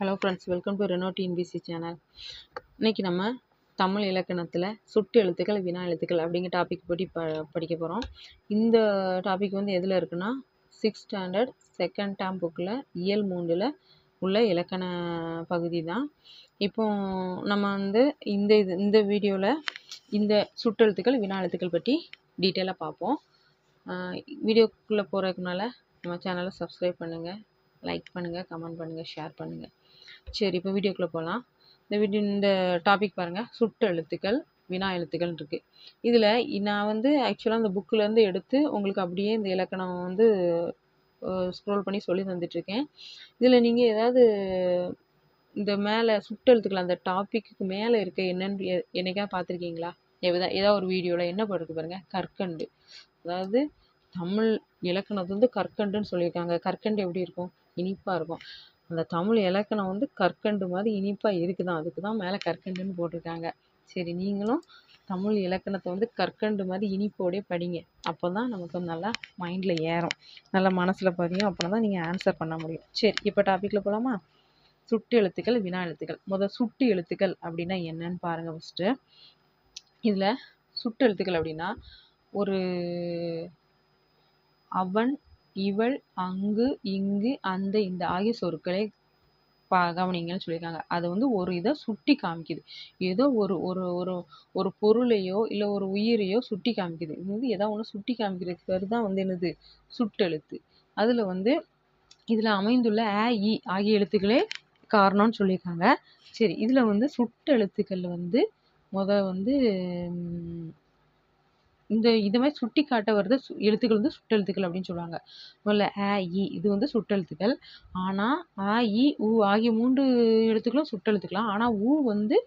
Hello friends welcome to Reno TNPSC channel இன்னைக்கு நம்ம தமிழ் இலக்கணத்தில் சுட்டு எழுத்துக்கள் வினா எழுத்துக்கள் அப்படிங்கிற டாபிக் பற்றி ப படிக்க போகிறோம் இந்த டாபிக் வந்து எதில் இருக்குன்னா சிக்ஸ் ஸ்டாண்டர்ட் செகண்ட் டேம் புக்கில் இயல் மூன்றில் உள்ள இலக்கண பகுதி தான். இப்போ நம்ம வந்து இந்த இது இந்த வீடியோவில் இந்த சுட்டெழுத்துக்கள் வினா எழுத்துக்கள் பற்றி டீட்டெயிலாக பார்ப்போம். வீடியோக்குள்ளே போகிறதுக்குனால நம்ம சேனலை சப்ஸ்கிரைப் பண்ணுங்கள் லைக் பண்ணுங்கள் கமெண்ட் பண்ணுங்கள் ஷேர் பண்ணுங்கள் சரி இப்போ வீடியோக்குள்ளே போகலாம் இந்த வீடியோ இந்த டாபிக் பாருங்கள் சுட்டு எழுத்துக்கள் வினா எழுத்துக்கள் இருக்குது இதில் நான் வந்து ஆக்சுவலாக அந்த புக்கிலேருந்து எடுத்து உங்களுக்கு அப்படியே இந்த இலக்கணம் வந்து ஸ்க்ரோல் பண்ணி சொல்லி தந்துட்டுருக்கேன். இதில் நீங்கள் ஏதாவது இந்த மேலே சுட்டெழுத்துக்கள் அந்த டாப்பிக்கு மேலே இருக்க என்னன்னு என்னைக்கா பார்த்துருக்கீங்களா எதா ஏதாவது ஒரு வீடியோவில் என்ன போட்டிருக்கு பாருங்கள் கற்கண்டு. அதாவது தமிழ் இலக்கணத்து வந்து கற்கண்டுன்னு சொல்லியிருக்காங்க. கற்கண்டு எப்படி இருக்கும்? இனிப்பாக இருக்கும். அந்த தமிழ் இலக்கணம் வந்து கற்கண்டு மாதிரி இனிப்பாக இருக்குதான். அதுக்கு தான் மேலே கற்கண்டுன்னு போட்டிருக்காங்க. சரி நீங்களும் தமிழ் இலக்கணத்தை வந்து கற்கண்டு மாதிரி இனிப்போடே படிங்க. அப்போ தான் நமக்கு நல்லா மைண்டில் ஏறும். நல்லா மனசில் பதியும். அப்புறம் தான் நீங்கள் ஆன்சர் பண்ண முடியும். சரி இப்போ டாப்பிக்கில் போகலாமா சுட்டு எழுத்துக்கள் வினா எழுத்துக்கள். முதல் சுட்டு எழுத்துக்கள் அப்படின்னா என்னன்னு பாருங்கள் ஃபஸ்ட்டு இதில் சுட்டு எழுத்துக்கள் அப்படின்னா ஒரு அவன் இவள் அங்கு இங்கு அந்த இந்த ஆகிய சொற்களை பா கவனிங்கன்னு சொல்லியிருக்காங்க. அது வந்து ஒரு இதை சுட்டி காமிக்குது. ஏதோ ஒரு ஒரு ஒரு ஒரு பொருளையோ இல்லை ஒரு உயிரையோ சுட்டி காமிக்குது. இது வந்து ஏதோ ஒன்று சுட்டி காமிக்கிறதுக்கு பேர் தான் வந்து என்னது? சுட்டெழுத்து. அதில் வந்து இதில் அமைந்துள்ள அ இ ஆகிய எழுத்துக்களே காரணம்னு சொல்லியிருக்காங்க. சரி இதில் வந்து சுட்டெழுத்துக்கள் வந்து முத வந்து இந்த இது மாதிரி சுட்டி காட்ட வர்றது சு- எழுத்துக்கள் வந்து சுட்டெழுத்துக்கள் அப்படின்னு சொல்லுவாங்க. முதல்ல அ இ இது வந்து சுட்டெழுத்துக்கள். ஆனால் அ இ உ ஆகிய மூன்று எழுத்துக்களும் சுட்டெழுத்துக்கலாம். ஆனால் உ வந்து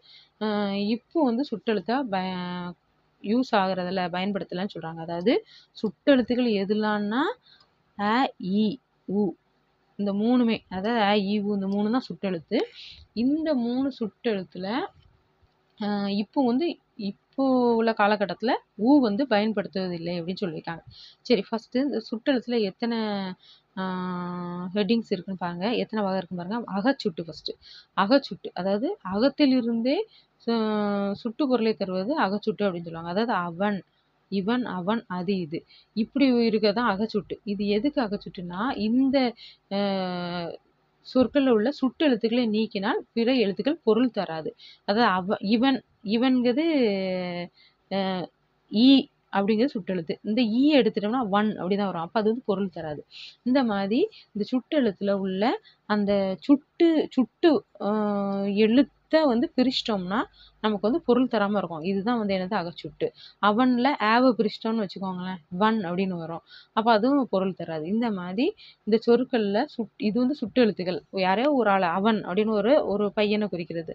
இப்போ வந்து சுட்டெழுத்தா ப யூஸ் ஆகுறதில்ல பயன்படுத்தலைன்னு சொல்கிறாங்க அதாவது சுட்டெழுத்துக்கள் எதுலான்னா அ இ உ. இந்த மூணுமே அதாவது அ இ உ இந்த மூணு தான் சுட்டெழுத்து. இந்த மூணு சுட்டெழுத்தில் இப்போ வந்து இப்போ உள்ள காலகட்டத்தில் ஊ வந்து பயன்படுத்துவதில்லை அப்படின்னு சொல்லியிருக்காங்க. சரி ஃபஸ்ட்டு இந்த சுட்டெழுத்தில் எத்தனை ஹெட்டிங்ஸ் இருக்குன்னு பாருங்க. எத்தனை வகை இருக்குன்னு பாருங்க. அகச்சுட்டு ஃபஸ்ட்டு அகச்சுட்டு அதாவது அகத்திலிருந்தே சு- சுட்டு பொருளை தருவது அகச்சுட்டு அப்படின்னு சொல்லுவாங்க. அதாவது அவன் இவன் அவன் அது இது. இப்படி இருக்கதான் அகச்சுட்டு. இது எதுக்கு அகச்சுட்டுனா இந்த சொற்களில் உள்ள சுட்டு எழுத்துக்களை நீக்கினால் பிற எழுத்துக்கள் பொருள் தராது. அதாவது அவ இவன் இவன்கிறது ஈ அப்படிங்கிறது சுட்டெழுத்து. இந்த ஈ எடுத்துட்டோம்னா ஒன் அப்படிதான் வரும். அப்போ அது வந்து பொருள் தராது. இந்த மாதிரி இந்த சுட்டெழுத்துல உள்ள அந்த சுட்டு சுட்டு எழுத் எழுத்தை வந்து பிரிச்சிட்டோம்னா நமக்கு வந்து பொருள் தராமல் இருக்கும். இதுதான் வந்து என்னது அகச்சுட்டு. அவனில் ஆவ பிரிச்சிட்டோம்னு வச்சுக்கோங்களேன். வன் அப்படின்னு வரும். அப்போ அதுவும் பொருள் தராது. இந்த மாதிரி இந்த சொற்களில் சுட் இது வந்து சுட்டெழுத்துக்கள் யாரையோ ஒரு ஆள் அவன் அப்படின்னு ஒரு ஒரு பையனை குறிக்கிறது.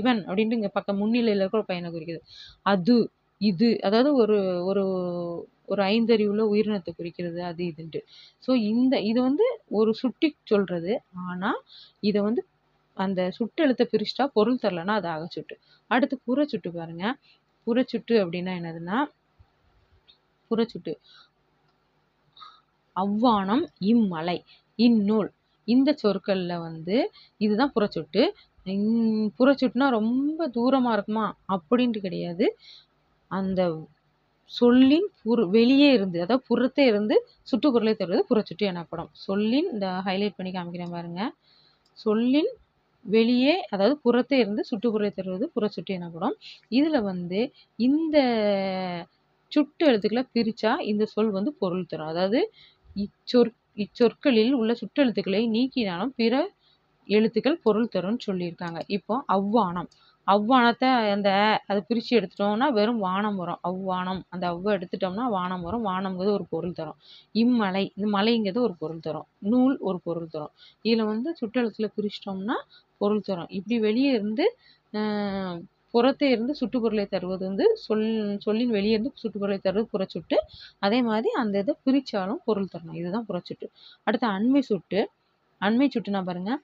இவன் அப்படின்ட்டு இங்கே பக்கம் முன்னிலையில் இருக்கிற ஒரு பையனை குறிக்கிறது. அது இது அதாவது ஒரு ஒரு ஒரு ஐந்தறிவுள்ள உயிரினத்தை குறிக்கிறது அது இதுன்ட்டு. ஸோ இந்த இது வந்து ஒரு சுட்டி சொல்றது. ஆனால் இதை வந்து அந்த சுட்டெழுத்தை பிரிச்சிட்டா பொருள் தரலன்னா அது அகச்சுட்டு அடுத்து புறச்சுட்டு பாருங்க. புறச்சுட்டு அப்படின்னா என்னதுன்னா புறச்சுட்டு அவ்வானம் இம்மலை இந்நூல். இந்த சொற்கள்ல வந்து இதுதான் புறச்சுட்டு புறச்சுட்டுனா ரொம்ப தூரமா இருக்குமா? அப்படின்ட்டு கிடையாது. அந்த சொல்லின் புற வெளியே இருந்து அதாவது புறத்தே இருந்து சுட்டுப்பொருளை தருவது புறச்சுட்டு எனப்படும். சொல்லின் இந்த ஹைலைட் பண்ணி காமிக்கிறேன் பாருங்க. சொல்லின் வெளியே அதாவது புறத்தே இருந்து சுட்டுப்பொருளை தருவது புற சுட்டு எனப்படும். இதுல வந்து இந்த சுட்டு எழுத்துக்களை பிரிச்சா இந்த சொல் வந்து பொருள் தரும். அதாவது இச்சொற் இச்சொற்களில் உள்ள சுட்டெழுத்துக்களை நீக்கினாலும் பிற எழுத்துக்கள் பொருள் தரும்னு சொல்லியிருக்காங்க. இப்போ அவ்வானம். அவ்வானத்தை அந்த அதை பிரித்து எடுத்துட்டோம்னா வெறும் வானம் வரும். அவ்வானம் அந்த அவ்வை எடுத்துட்டோம்னா வானம் வரும். வானம்ங்கிறது ஒரு பொருள் தரும். இம்மலை இந்த மலைங்கிறது ஒரு பொருள் தரும். நூல் ஒரு பொருள் தரும். இதில் வந்து சுட்டெழுத்துல பிரிச்சிட்டோம்னா பொருள் தரும். இப்படி வெளியே இருந்து புறத்தே இருந்து சுட்டுப்பொருளை தருவது வந்து சொல் சொல்லின் வெளியே இருந்து சுட்டுப்பொருளை தருவது புறச்சுட்டு அதே மாதிரி அந்த இதை பிரித்தாலும் பொருள் தரணும். இதுதான் புறச்சுட்டு. அடுத்து அண்மை சுட்டு. அண்மை சுட்டுனா பாருங்கள்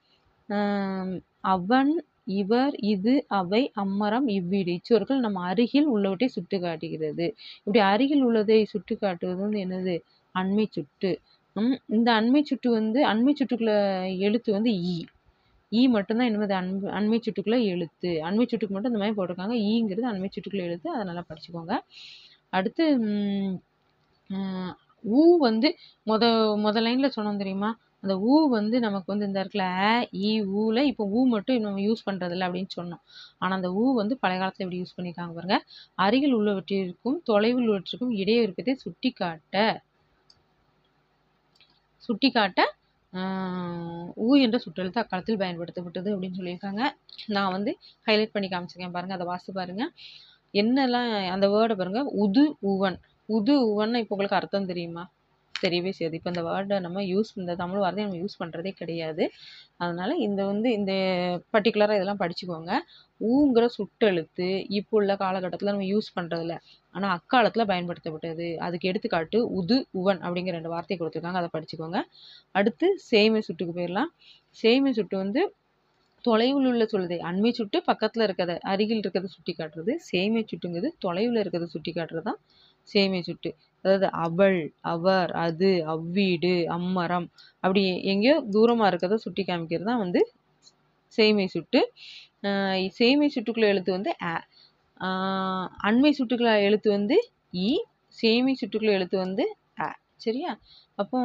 அவன் இவர் இது அவை அம்மரம் இவ்வீடு. இச்சொற்கள் நம்ம அருகில் உள்ளவற்றை சுட்டு காட்டுகிறது இப்படி அருகில் உள்ளதை சுட்டு காட்டுவது வந்து என்னது? அண்மை சுட்டு. இந்த அண்மை சுட்டு வந்து அண்மை சுட்டுக்குள்ள எழுத்து வந்து ஈ. ஈ மட்டும்தான் என்னது அன்பு அண்மை சுட்டுக்குள்ள எழுத்து. அண்மை சுட்டுக்கு மட்டும் இந்த மாதிரி போட்டிருக்காங்க. ஈங்கிறது அண்மை சுட்டுக்குள்ள எழுத்து. அதை நல்லா படிச்சுக்கோங்க. அடுத்து ஊ வந்து மொத மொத லைனில் சொன்னோம் தெரியுமா? அந்த ஊ வந்து நமக்கு வந்து இந்த இடத்துல அ ஈ ஊல இப்போ ஊ மட்டும் நம்ம யூஸ் பண்ணுறதில்ல அப்படின்னு சொன்னோம். ஆனால் அந்த ஊ வந்து பழைய காலத்தில் எப்படி யூஸ் பண்ணியிருக்காங்க பாருங்க. அருகில் உள்ளவற்றிற்கும் தொலைவில் உள்ளவற்றிற்கும் இடையே இருப்பதை சுட்டி காட்ட சுட்டி காட்ட ஊ என்ற சுற்றெழுத்து அக்காலத்தில் பயன்படுத்தப்பட்டது அப்படின்னு சொல்லியிருக்காங்க. நான் வந்து ஹைலைட் பண்ணி காமிச்சிருக்கேன் பாருங்க. அதை வாசி பாருங்க. என்னெல்லாம் அந்த வேர்டை பாருங்க. உது உவன். உது உவன்னா இப்போ உங்களுக்கு அர்த்தம் தெரியுமா? தெரியவே செய்யாது. இப்போ இந்த வேர்டை நம்ம யூஸ் இந்த தமிழ் வார்த்தையை நம்ம யூஸ் பண்ணுறதே கிடையாது. அதனால் இந்த வந்து இந்த பர்டிகுலராக இதெல்லாம் படிச்சுக்கோங்க. ஊங்கிற சுட்டெழுத்து இப்போ உள்ள காலகட்டத்தில் நம்ம யூஸ் பண்ணுறதில்ல ஆனால் அக்காலத்தில் பயன்படுத்தப்பட்டது. அதுக்கு எடுத்துக்காட்டு உது உவன் அப்படிங்கிற ரெண்டு வார்த்தை கொடுத்துருக்காங்க. அதை படிச்சுக்கோங்க. அடுத்து சேமை சுட்டுக்கு போயிடலாம். சேமை சுட்டு வந்து தொலைவில் உள்ள சொல்லுது. அண்மை சுட்டு பக்கத்தில் இருக்கிறத அருகில் இருக்கிறத சுட்டி காட்டுறது சேமை சுட்டுங்கிறது தொலைவில் இருக்கிறத சுட்டி காட்டுறது தான் சேமை சுட்டு. அதாவது அவள் அவர் அது அவ்வீடு அம்மரம் அப்படி எங்கேயோ தூரமாக இருக்கிறத சுட்டி காமிக்கிறது தான் வந்து சேமை சுட்டு சேமை சுட்டுக்குள்ள எழுத்து வந்து அ அண்மை சுட்டுக்குள்ள எழுத்து வந்து இ சேமை சுட்டுக்குள்ள எழுத்து வந்து அ சரியா? அப்போ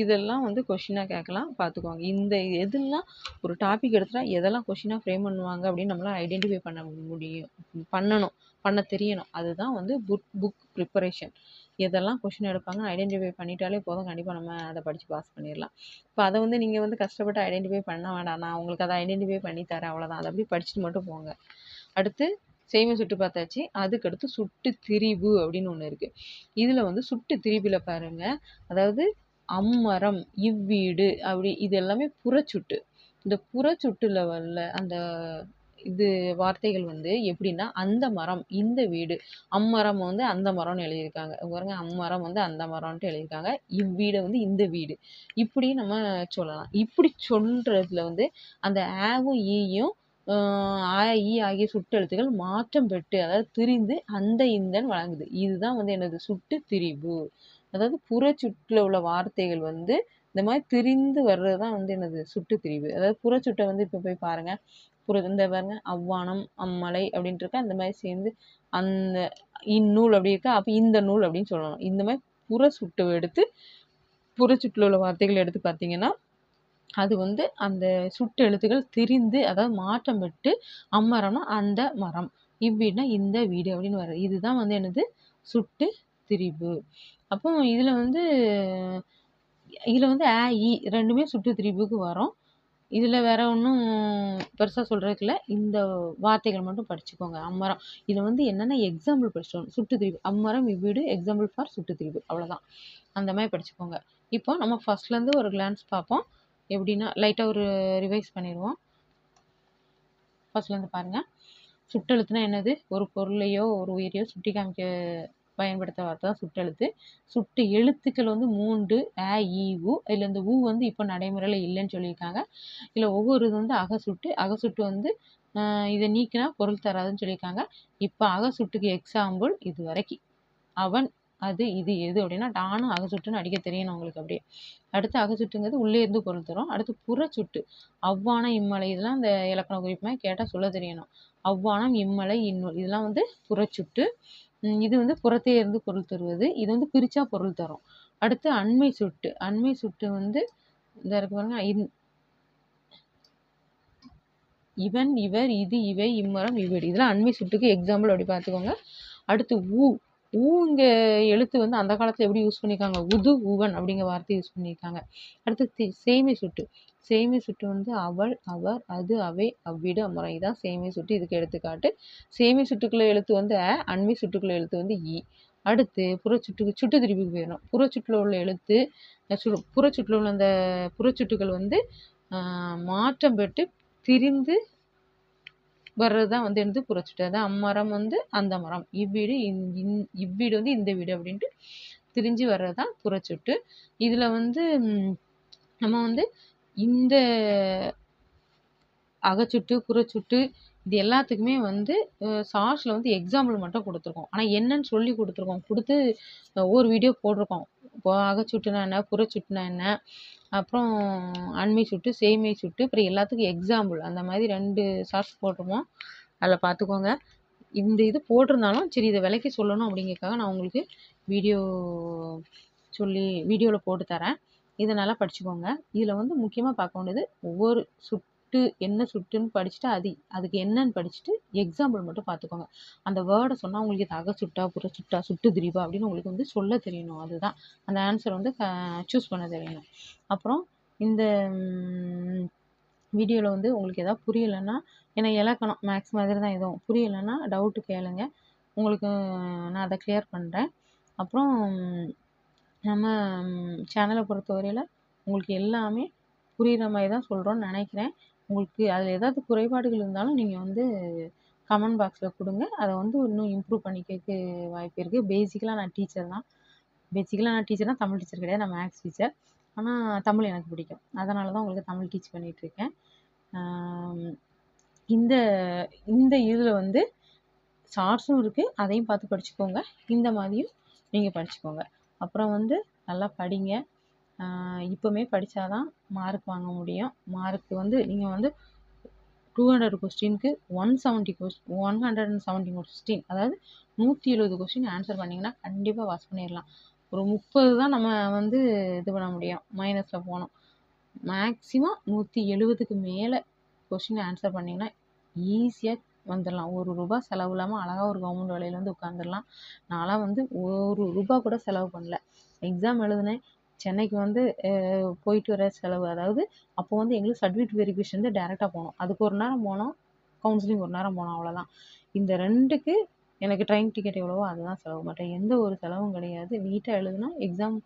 இதெல்லாம் வந்து கொஷினாக கேட்கலாம் பார்த்துக்குவாங்க இந்த எதெல்லாம் ஒரு டாபிக் எடுத்துட்டா எதெல்லாம் கொஷினாக ஃப்ரேம் பண்ணுவாங்க அப்படின்னு நம்மளால் ஐடென்டிஃபை பண்ண முடியும் பண்ணணும் பண்ண தெரியணும். அதுதான் வந்து புக் புக் ப்ரிப்பரேஷன் எதெல்லாம் கொஷின் எடுப்பாங்கன்னு ஐடென்டிஃபை பண்ணிட்டாலே போதும். கண்டிப்பாக நம்ம அதை படித்து பாஸ் பண்ணிடலாம். இப்போ அதை வந்து நீங்கள் வந்து கஷ்டப்பட்டு ஐடென்டிஃபை பண்ண வேண்டாம். நான் உங்களுக்கு அதை ஐடென்டிஃபை பண்ணி தரேன் அவ்வளோதான் அதை அப்படியே படிச்சுட்டு மட்டும் போங்க. அடுத்து சேமி சுட்டு பார்த்தாச்சு. அதுக்கடுத்து சுட்டு திரிபு அப்படின்னு ஒன்று இருக்குது இதில் வந்து சுட்டு திரிபில் பாருங்கள் அதாவது அம்மரம் இவ்வீடு அப்படி இது எல்லாமே புறச்சுட்டு. இந்த புறச்சுட்டுல வல்ல அந்த இது வார்த்தைகள் வந்து எப்படின்னா அந்த மரம் இந்த வீடு. அம்மரம் வந்து அந்த மரம்னு எழுதியிருக்காங்க. பாருங்க அம்மரம் வந்து அந்த மரம்ன்ட்டு எழுதியிருக்காங்க. இவ்வீடு வந்து இந்த வீடு. இப்படி நம்ம சொல்லலாம். இப்படி சொல்றதுல வந்து அந்த ஆவும் ஈயும் ஆ ஈ ஆகிய சுட்டெழுத்துக்கள் மாற்றம் பெற்று அதாவது திரிந்து அந்த இந்தன் வழங்குது. இதுதான் வந்து என்னது? சுட்டு திரிபு. அதாவது புற புறச்சுட்டில் உள்ள வார்த்தைகள் வந்து இந்த மாதிரி திரிந்து வர்றது தான் வந்து என்னது சுட்டு பிரிவு அதாவது புறச்சுட்டை வந்து இப்போ போய் பாருங்கள் புற இந்த பாருங்க அவ்வானம் அம்மலை அப்படின்ட்டு இருக்கா. அந்த மாதிரி சேர்ந்து அந்த இந்நூல் அப்படி இருக்கா. அப்போ இந்த நூல் அப்படின்னு சொல்லணும். இந்த மாதிரி புற சுட்டு எடுத்து புறச்சுட்டில் உள்ள வார்த்தைகள் எடுத்து பார்த்தீங்கன்னா அது வந்து அந்த சுட்டு எழுத்துக்கள் திரிந்து அதாவது மாற்றம் பெற்று அம்மரம்னா அந்த மரம். இவ்வீடுனா இந்த வீடு அப்படின்னு வர்றது இதுதான் வந்து என்னது? சுட்டு திரிபு. அப்போ இதில் வந்து இதில் வந்து ஆ இ ரெண்டுமே சுட்டு திரிபுக்கு வரும். இதில் வேற ஒன்றும் பெருசாக சொல்கிறதுக்கு இல்லை. இந்த வார்த்தைகள் மட்டும் படிச்சுக்கோங்க. அம்மரம். இதில் வந்து என்னென்ன எக்ஸாம்பிள் படிச்சிடணும் சுட்டு திரிபு அம்மரம் இவ்வீடு எக்ஸாம்பிள் ஃபார் சுட்டு திரிபு அவ்வளோதான் அந்த மாதிரி படிச்சுக்கோங்க. இப்போ நம்ம ஃபர்ஸ்ட்லேருந்து ஒரு கிளான்ஸ் பார்ப்போம். எப்படின்னா லைட்டாக ஒரு ரிவைஸ் பண்ணிடுவோம். ஃபர்ஸ்ட்லேருந்து பாருங்கள் சுட்டெழுத்துனா என்னது? ஒரு பொருளையோ ஒரு உயிரையோ சுட்டி காமிக்க பயன்படுத்த வார்த்தை தான் சுட்டெழுத்து சுட்டு எழுத்துக்கள் வந்து மூன்று அ இ உ. இதில் இந்த ஊ வந்து இப்போ நடைமுறையில் இல்லைன்னு சொல்லியிருக்காங்க. இல்லை ஒவ்வொரு இது வந்து அகசுட்டு அகசுட்டு வந்து இதை நீக்கினா பொருள் தராதுன்னு சொல்லியிருக்காங்க. இப்போ அகசுட்டுக்கு எக்ஸாம்பிள் இது வரைக்கும். அவன் அது இது எது அப்படின்னா டானும் அகசுட்டுன்னு அடிக்க தெரியணும் உங்களுக்கு அப்படியே. அடுத்து அகசுட்டுங்கிறது உள்ளே இருந்து பொருள் தரும். அடுத்து புறச்சுட்டு அவ்வானம் இம்மலை இதெல்லாம் இந்த இலக்கண குறிப்புமே கேட்டால் சொல்ல தெரியணும். அவ்வானம் இம்மலை இந்நூல் இதெல்லாம் வந்து புறச்சுட்டு இது வந்து புறத்தே இருந்து பொருள் தருவது. இது வந்து பிரித்தா பொருள் தரும். அடுத்து அண்மை சுட்டு. அண்மை சுட்டு வந்து இந்த இருக்கு பாருங்க இவன் இவர் இது இவை இம்மரம் இவ்வீடு இதெல்லாம் அண்மை சுட்டுக்கு எக்ஸாம்பிள் அப்படி பார்த்துக்கோங்க. அடுத்து ஊ. ஊங்க எழுத்து வந்து அந்த காலத்தில் எப்படி யூஸ் பண்ணியிருக்காங்க உது உவன் அப்படிங்கிற வார்த்தை யூஸ் பண்ணியிருக்காங்க அடுத்து சேமை சுட்டு. சேமை சுட்டு வந்து அவள் அவர் அது அவை அவ்விட முறை. இதான் சேமை சுட்டு. இதுக்கு எடுத்துக்காட்டு. சேமை சுட்டுக்குள்ள எழுத்து வந்து அ அண்மை சுட்டுக்குள்ள எழுத்து வந்து இ. அடுத்து புறச்சுட்டுக்கு சுட்டு திருப்பிக்கு போயிடணும். புறச்சுட்டில் உள்ள எழுத்து அஹ் புறச்சுட்டில் உள்ள அந்த புறச்சுட்டுகள் வந்து மாற்றம் பெற்று திரிந்து வர்றது தான் வந்து என்னது புறச்சுட்டு அதான் அம்மரம் வந்து அந்த மரம். இவ்வீடு இந்- இந்- இவ்வீடு வந்து இந்த வீடு அப்படின்ட்டு திரிஞ்சு வர்றது தான் புறச்சுட்டு இதில் வந்து நம்ம வந்து இந்த அகச்சுட்டு புறச்சுட்டு இது எல்லாத்துக்குமே வந்து சார்ஸில் வந்து எக்ஸாம்பிள் மட்டும் கொடுத்துருக்கோம். ஆனால் என்னன்னு சொல்லி கொடுத்துருக்கோம். கொடுத்து ஒவ்வொரு வீடியோ போட்டிருக்கோம். இப்போ அகச்சுட்டுனா என்ன புறச்சுட்டுனா என்ன அப்புறம் அண்மை சுட்டு சேய்மை சுட்டு அப்புறம் எல்லாத்துக்கும் எக்ஸாம்பிள் அந்த மாதிரி ரெண்டு ஷார்ட்ஸ் போட்டிருப்போம் அதில் பார்த்துக்கோங்க. இந்த இது போட்டிருந்தாலும் சரி இதை விலைக்கு சொல்லணும் அப்படிங்கிறக்காக நான் உங்களுக்கு வீடியோ சொல்லி வீடியோவில் போட்டு தரேன். இதை நல்லா படிச்சுக்கோங்க. இதில் வந்து முக்கியமாக பார்க்க வேண்டியது ஒவ்வொரு சுட் சுட்டு என்ன சுட்டுன்னு படிச்சுட்டு அது அதுக்கு என்னன்னு படிச்சுட்டு எக்ஸாம்பிள் மட்டும் பார்த்துக்கோங்க. அந்த வேர்டை சொன்னால் உங்களுக்கு இது அக சுட்டா புற சுட்டா சுட்டு திரிவா அப்படின்னு உங்களுக்கு வந்து சொல்ல தெரியணும். அதுதான். அந்த ஆன்சர் வந்து சூஸ் பண்ண தெரியணும். அப்புறம் இந்த வீடியோவில் வந்து உங்களுக்கு எதாவது புரியலைன்னா ஏன்னா இலக்கணம் மேக்ஸ் மாதிரி தான் எதுவும் புரியலைன்னா டவுட்டு கேளுங்க. உங்களுக்கு நான் அதை கிளியர் பண்ணுறேன் அப்புறம் நம்ம சேனலை பொறுத்த வரையில் உங்களுக்கு எல்லாமே புரிகிற மாதிரி தான் சொல்கிறோன்னு நினைக்கிறேன். உங்களுக்கு அதில் ஏதாவது குறைபாடுகள் இருந்தாலும் நீங்கள் வந்து கமெண்ட் பாக்ஸில் கொடுங்க. அதை வந்து இன்னும் இம்ப்ரூவ் பண்ணிக்கிறதுக்கு வாய்ப்பு இருக்குது பேசிக்கலாக நான் டீச்சர் தான். பேசிக்கலாக நான் டீச்சர் தான். தமிழ் டீச்சர் கிடையாது. நான் மேக்ஸ் டீச்சர் ஆனால் தமிழ் எனக்கு பிடிக்கும். அதனால தான் உங்களுக்கு தமிழ் டீச் பண்ணிகிட்ருக்கேன் இந்த இந்த இதில் வந்து ஷார்ட்ஸும் இருக்குது அதையும் பார்த்து படிச்சுக்கோங்க. இந்த மாதிரியும் நீங்கள் படிச்சுக்கோங்க. அப்புறம் வந்து நல்லா படிங்க. இப்போமே படித்தா தான் மார்க் வாங்க முடியும். மார்க் வந்து நீங்கள் வந்து டூ ஹண்ட்ரட் கொஸ்டினுக்கு one seventy கொஸ் one hundred and seventy question அதாவது நூற்றி எழுபது கொஸ்டின் ஆன்சர் பண்ணிங்கன்னா கண்டிப்பாக பாஸ் பண்ணிடலாம் ஒரு முப்பது தான் நம்ம வந்து இது பண்ண முடியும். மைனஸில் போனோம் மேக்ஸிமம் நூற்றி எழுபதுக்கு மேலே கொஸ்டின் ஆன்சர் பண்ணிங்கன்னா ஈஸியாக வந்துடலாம் ஒரு ரூபா செலவு இல்லாமல் அழகாக ஒரு கவர்மெண்ட் வேலையில் வந்து உட்காந்துடலாம் நான்லாம் வந்து ஒரு ரூபா கூட செலவு பண்ணல. எக்ஸாம் எழுதினேன். சென்னைக்கு வந்து போயிட்டு வர செலவு. அதாவது அப்போ வந்து எங்களுக்கு சர்டிஃபிகேட் வெரிஃபிகேஷன் வந்து டேரெக்டாக போனோம். அதுக்கு ஒரு நேரம் போனோம். கவுன்சிலிங் ஒரு நேரம் போனோம் அவ்வளோதான் இந்த ரெண்டுக்கு எனக்கு ட்ரெயின் டிக்கெட் எவ்வளவோ அதுதான் செலவு. மற்ற எந்த ஒரு செலவும் கிடையாது. நீட்டாக எழுதுனா எக்ஸாம்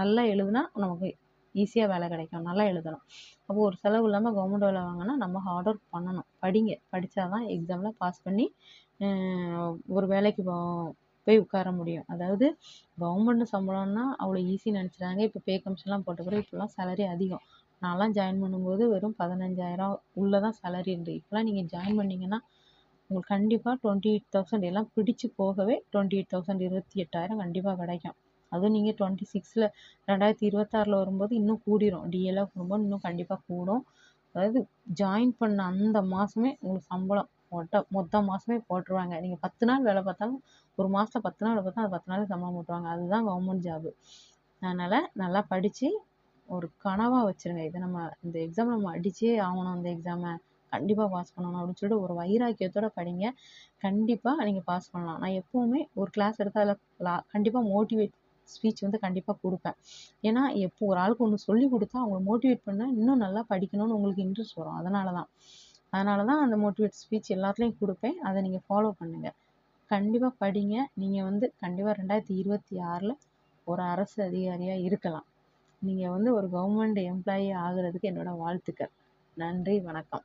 நல்லா எழுதுனா நமக்கு ஈஸியாக வேலை கிடைக்கும். நல்லா எழுதணும். அப்போ ஒரு செலவு இல்லாமல் கவர்மெண்ட் வேலை வாங்கினா நம்ம ஹார்ட் ஒர்க் பண்ணணும். படிங்க. படித்தா தான் எக்ஸாமில் பாஸ் பண்ணி ஒரு வேலைக்கு போ போய் உட்கார முடியும். அதாவது கவர்மெண்ட் சம்பளம்னா அவ்வளோ ஈஸி நினச்சிட்டாங்க இப்போ பே கமிஷன்லாம் போட்ட பிறகு இப்போலாம் சேலரி அதிகம். நான்லாம் ஜாயின் பண்ணும்போது வெறும் பதினஞ்சாயிரம் உள்ளே தான் சேலரி இருந்தது இப்போலாம் நீங்கள் ஜாயின் பண்ணிங்கன்னா உங்களுக்கு கண்டிப்பாக டுவெண்ட்டி எயிட் தௌசண்ட் எல்லாம் பிடிச்சி போகவே டுவெண்ட்டி எயிட் தௌசண்ட் இருபத்தி எட்டாயிரம் கண்டிப்பாக கிடைக்கும். அதுவும் நீங்கள் டுவெண்ட்டி சிக்ஸில் ரெண்டாயிரத்தி இருபத்தாறில் வரும்போது இன்னும் கூடிரும். டிஎல்லாம் கூடும்போது இன்னும் கண்டிப்பாக கூடும். அதாவது ஜாயின் பண்ண அந்த மாதமே உங்களுக்கு சம்பளம். மொட்ட மொத்த மாதமே போட்டுருவாங்க. நீங்கள் பத்து நாள் வேலை பார்த்தாலும் ஒரு மாதத்துல பத்து நாள் வேலை பார்த்தா அது பத்து நாள் சம்பளம் போட்டுருவாங்க. அதுதான் கவர்மெண்ட் ஜாபு அதனால் நல்லா படித்து ஒரு கனவாக வச்சுருங்க. இதை நம்ம இந்த எக்ஸாம் நம்ம அடித்தே ஆகணும். இந்த எக்ஸாமை கண்டிப்பாக பாஸ் பண்ணணும் அப்படின்னு சொல்லிட்டு ஒரு வைராக்கியத்தோடு படிங்க. கண்டிப்பாக நீங்கள் பாஸ் பண்ணலாம். நான் எப்போவுமே ஒரு கிளாஸ் எடுத்தால் அதில் லா கண்டிப்பாக மோட்டிவேட் ஸ்பீச் வந்து கண்டிப்பாக கொடுப்பேன். ஏன்னா எப்போ ஒரு ஆளுக்கு ஒன்று சொல்லி கொடுத்தா அவங்கள மோட்டிவேட் பண்ணால் இன்னும் நல்லா படிக்கணும்னு உங்களுக்கு இன்ட்ரெஸ்ட் வரும். அதனால தான் அதனால தான் அந்த மோட்டிவேட் ஸ்பீச் எல்லாத்துலேயும் கொடுப்பேன். அதை நீங்கள் ஃபாலோ பண்ணுங்கள் கண்டிப்பாக படிங்க. நீங்கள் வந்து கண்டிப்பாக ரெண்டாயிரத்தி இருபத்தி ஆறில் ஒரு அரசு அதிகாரியாக இருக்கலாம். நீங்கள் வந்து ஒரு கவர்மெண்ட் எம்ப்ளாயி ஆகிறதுக்கு என்னோடய வாழ்த்துக்கள். நன்றி வணக்கம்.